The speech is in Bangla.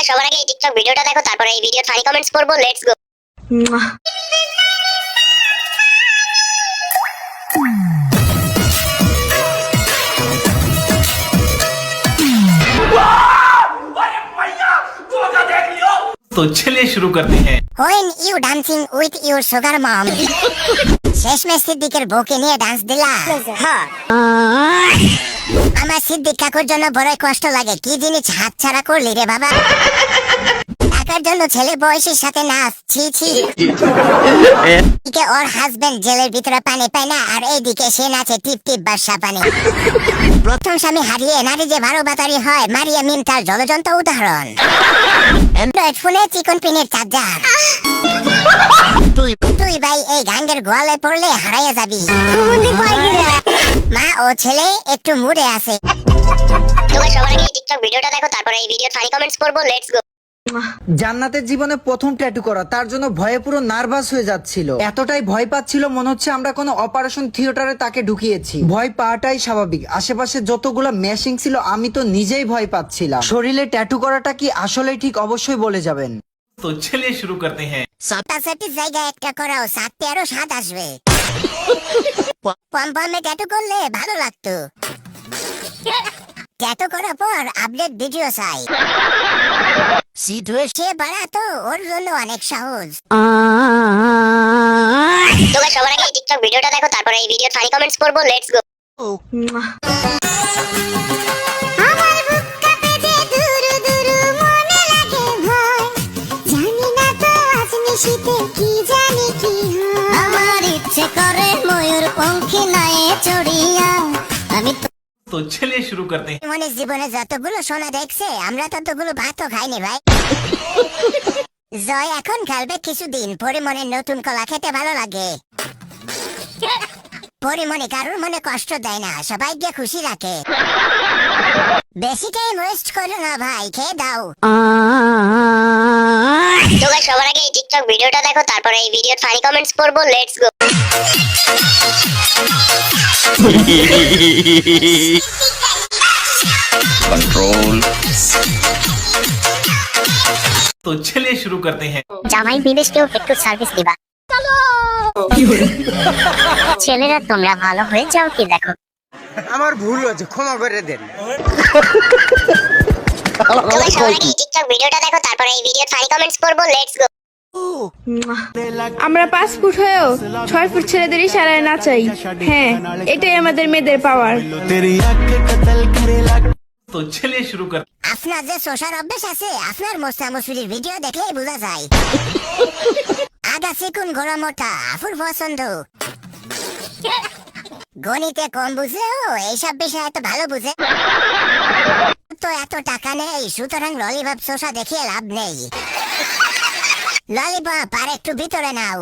তো guys, সবার আগে এই টিকটক ভিডিওটা দেখো তারপরে এই ভিডিওর ফানি কমেন্টস করবো লেটস গো तो चलिए शुरू करते हैं When you dancing with your sugar mom শেষমেশ সিদ্দিকের বউকে নিয়ে ডান্স দিলা হ্যাঁ আমার সিদ্দিক কাকুর জন্য বড় কষ্ট লাগে। কি জিনিস হাত ছাড়া করলি রে বাবা? টাকার জন্য ছেলে বয়সের সাথে নাচ ছি ছি। ওর হাজবেন্ড জেলের ভিতরে পানি পায় না, আর এইদিকে সে নাচে টিপ টিপ বাসা পানি। প্রথম স্বামী হারিয়ে নারী যে ভালো বাতারি হয়, মারিয়া মিম তার জলজন্ত উদাহরণ। অ্যান্ড্রয়েড ফোনে চিকন পিনের চার্জার। তুই ভাই, এই গাঙ্গের গোয়ালে পড়লে হারাইয়া যাবি। মা ও ছেলে একটু মুডে আছে। তোমরা সবার আগে টিকটক ভিডিওটা দেখো তারপর এই ভিডিও ফানি কমেন্টস করব লেটস গো জান্নাতের জীবনে প্রথম ট্যাটু করা তার জন্য ভয়ে পুরো নার্ভাস হয়ে যাচ্ছিল। এতটাই ভয় পাচ্ছিল মনে হচ্ছে আমরা কোনো অপারেশন থিয়েটারে তাকে ঢুকিয়েছি। ভয় পাওয়াটাই স্বাভাবিক। আশেপাশে যতগুলো ম্যাশিং ছিল আমি তো নিজেই ভয় পাচ্ছিলাম। শরীরে ট্যাটু করাটা কি আসলে ঠিক? অবশ্যই বলে যাবেন। তো ছেলে শুরু করতে হ্যাঁ। সাতটা সেটি জায়গা একটা করাও সাতটি আরও সাত আসবে। পম্পমে ট্যাটু করলে ভালো লাগতো। ট্যাটু করার পর আপডেট ভিডিও চাই। সে বাড়াতো ওর জন্য অনেক সহজ। তোমরা সবার আগে টিকটক ভিডিওটা দেখো তারপরে এই ভিডিওর ফানি কমেন্টস করব লেটস গো আমার বুক কাঁপে যে দুরু দুরু মনে লাগে ভয়। জানি না তো আজ নিশিতে কি জানি কি আমার ইচ্ছে করে পঙ্খী তো চলে শুরু করতে মানে জীবনে যতগুলো সোনা দেখছে আমরা ততগুলো ভাতও খাইনি ভাই। জয় এখন খেলবে কিছুদিন পরে মনে নতুন কলা খেতে ভালো লাগে। পরে মনে কারোর মনে কষ্ট দেয় না সবাই গিয়ে খুশি রাখে। বেশি টাইম ওয়েস্ট করো না ভাই খেয়ে দাও। তো সবার আগে এই টিকটক ভিডিওটা দেখো তারপরে এই ভিডিওর ফানি কমেন্টস পড়ব লেটস গো तो चलिए शुरू करते हैं জামাই বিদেশকেও একটু সার্ভিস দিবা ছেলেরা তোমরা ভালো হয়ে যাও কি দেখো আমার ভুল হয়েছে ক্ষমা করে দেন তোমরা সবার আগে এই টিকটক ভিডিওটা দেখো তারপরে এই ভিডিওর ফানি কমেন্টস করবো লেটস গো আমরা পাঁচ ফুট হয়েও ছয় ফুট ছেলেদের সারায় না চাই। হ্যাঁ এটাই আমাদের মেয়েদের পাওয়ার তো ছেলে শুরু কর। আপনার যে অভ্যাস আছে আপনার মোস্তা ভিডিও দেখলেই বোঝা যায়। আগা চিকুন গরম মোটা আফুর পছন্দ। গণিতে কম বুঝে ও এইসব বিষয়ে এত ভালো বুঝে। তো এত টাকা নেই সুতরাং ললিভাব শোষা দেখিয়ে লাভ নেই। ললিপপ আর একটু ভিতরে নাও।